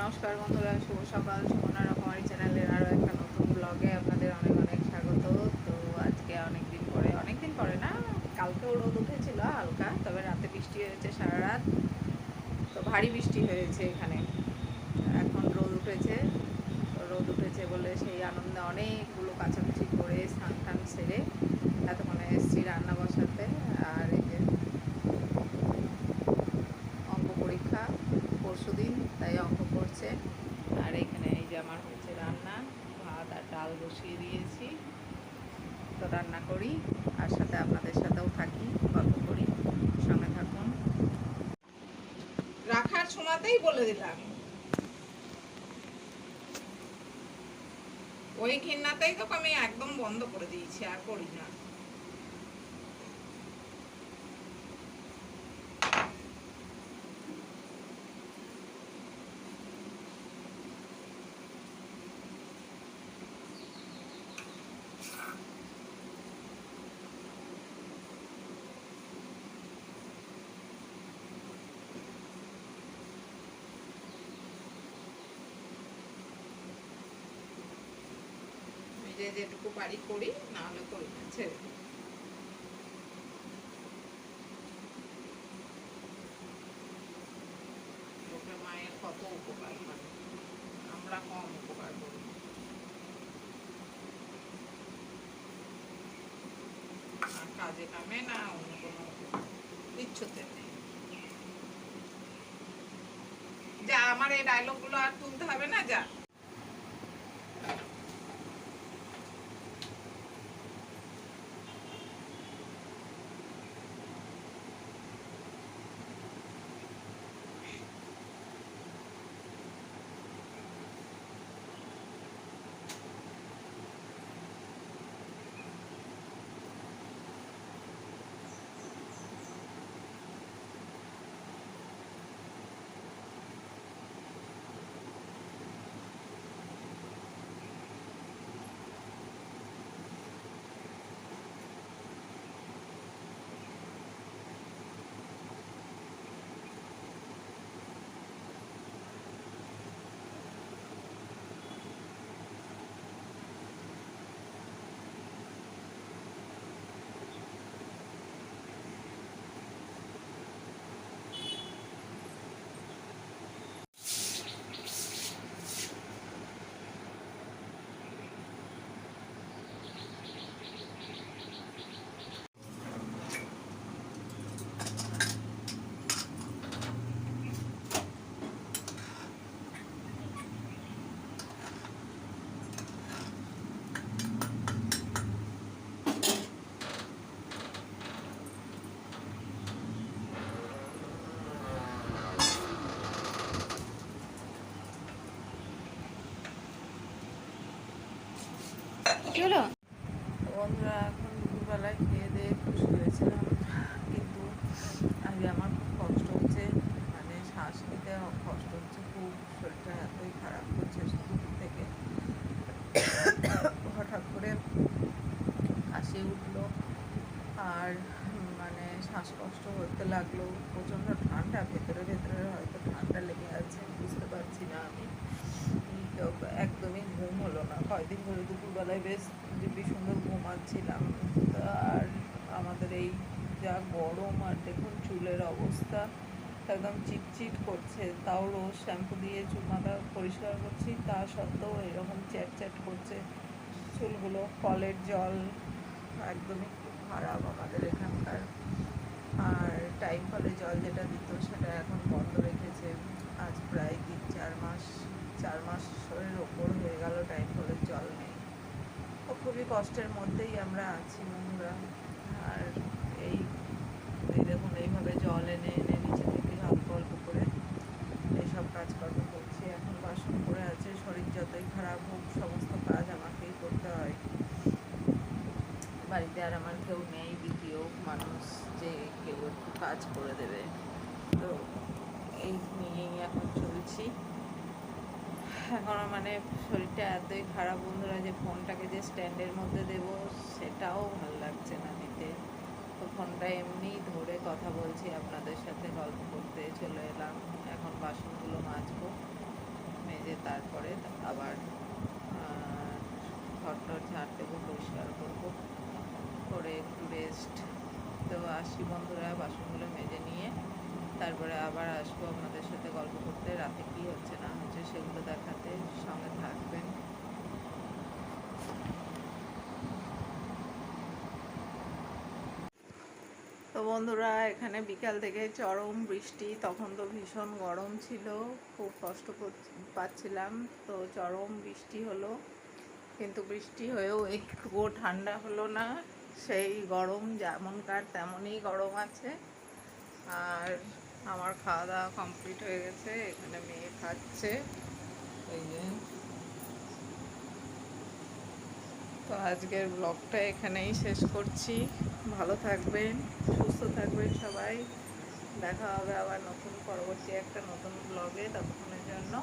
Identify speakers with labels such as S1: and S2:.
S1: নমস্কার বন্ধুরা, শুভ সকাল। সুমনা রকমারি চ্যানেলের আরও একটা নতুন ব্লগে আপনাদের অনেক অনেক স্বাগত। তো আজকে অনেক দিন পরে অনেক দিন পরে না কালকেও রোদ উঠেছিল হালকা, তবে রাতে বৃষ্টি হয়েছে সারা রাত। তো ভারী বৃষ্টি হয়েছে এখানে। এখন রোদ উঠেছে। রোদ উঠেছে বলে সেই আনন্দে অনেকগুলো কাছাকাছি করে স্নান টান সেরে এতক্ষণে এসেছি রান্না বসাতে আর এই যে অঙ্ক পরীক্ষা পরশু দিন তাই অঙ্ক করছে আর এখানে এই যে আমার হচ্ছে রান্না ভাত আর ডাল বসিয়ে দিয়েছি। তো রান্না করি, আর সাথে আপনাদের সাথেও থাকি, গল্প করি, সঙ্গে থাকুন। রাখার সময়তেই বলে দিলাম। ওই ঘেন্নাতেই তো আমি একদম বন্ধ করে দিয়েছি, আর করি না আমি যে যেটুকু বাড়ি করি না হলে করি। না ছেড়ে আর কাজে কামে না, অন্য কোনো নেই। যা, আমার এই ডায়লগগুলো আর তুলতে হবে না, যা।
S2: কি
S1: এখন দুপুরবেলায় খেয়ে দিয়ে খুশি হয়েছিলাম, কিন্তু আজকে আমার খুব কষ্ট হচ্ছে মানে শ্বাস নিতে কষ্ট হচ্ছে, খুব শরীরটা এতই খারাপ হচ্ছে দুপুর থেকে। হঠাৎ করে কাশি উঠল, আর শ্বাসকষ্ট হতে লাগল, প্রচণ্ড ঠান্ডা, ভেতরে ভেতরে হয়তো ঠান্ডা লেগে আছে, বুঝতে পারছি না আমি। একদমই ঘুম হলো না। কয়দিন ধরে দুপুরবেলায় বেশ দিব্যি সুন্দর ঘুমাচ্ছিলাম। আর আমাদের এই যা গরম আর দেখুন চুলের অবস্থা একদম চিটচিট করছে। তাও রোজ শ্যাম্পু দিয়ে চুল মাথা পরিষ্কার করছি, তা সত্ত্বেও এরকম চ্যাট চ্যাট করছে। চুলগুলো কলের জল, একদমই খুব খারাপ আমাদের এখানকার। আর টাইম কলে জল যেটা দিত সেটা এখন বন্ধ রেখেছে। আজ প্রায় তিন, চার মাস, চার মাসের ওপর হয়ে গেল টাইম ফলের জল নেই। খুবই কষ্টের মধ্যেই আমরা আছি বন্ধুরা আর এই এই দেখুন এইভাবে জল এনে এনে নিচে থেকে অল্প অল্প করে এইসব কাজকর্ম করছি এখন বাসন পড়ে আছে শরীর যতই খারাপ হোক সমস্ত কাজ আমাকেই করতে হয় বাড়িতে আর আমার কেউ নেই দ্বিতীয় মানুষ যে কেউ একটু কাজ করে দেবে। তো এই নিয়েই এখন চলছি। এখন মানে শরীরটা এতই খারাপ বন্ধুরা যে ফোনটাকে যে স্ট্যান্ডের মধ্যে দেব, সেটাও ভালো লাগছে না নিতে তো ফোনটা এমনি ধরে কথা বলছি, আপনাদের সাথে গল্প করতে চলে এলাম। এখন বাসনগুলো মাজবো, মেজে তারপরে আবার ঘর টর ঝাড় দেবো, পরিষ্কার করব। করে একটু রেস্ট তো আসি বন্ধুরা, বাসনগুলো মেজে নিয়ে। তারপরে আবার আসব আপনাদের সাথে গল্প করতে। রাতে কি হচ্ছে, না হচ্ছে, সেগুলো দেখাতে সঙ্গে থাকবেন। তো বন্ধুরা, এখানে বিকাল থেকে চরম বৃষ্টি, তখন তো ভীষণ গরম ছিল, খুব কষ্ট পাচ্ছিলাম। তো চরম বৃষ্টি হলো, কিন্তু বৃষ্টি হয়েও একটুও ঠান্ডা হলো না। সেই গরম যেমনকার তেমনই গরম আছে। আর আমার খাওয়া দাওয়া কমপ্লিট হয়ে গেছে, এখানে মেয়ে খাচ্ছে। এই যে। তো আজকের ব্লগটা এখানেই শেষ করছি। ভালো থাকবেন, সুস্থ থাকবেন সবাই। দেখা হবে আবার নতুন, পরবর্তী একটা নতুন ব্লগে ততক্ষণের জন্য।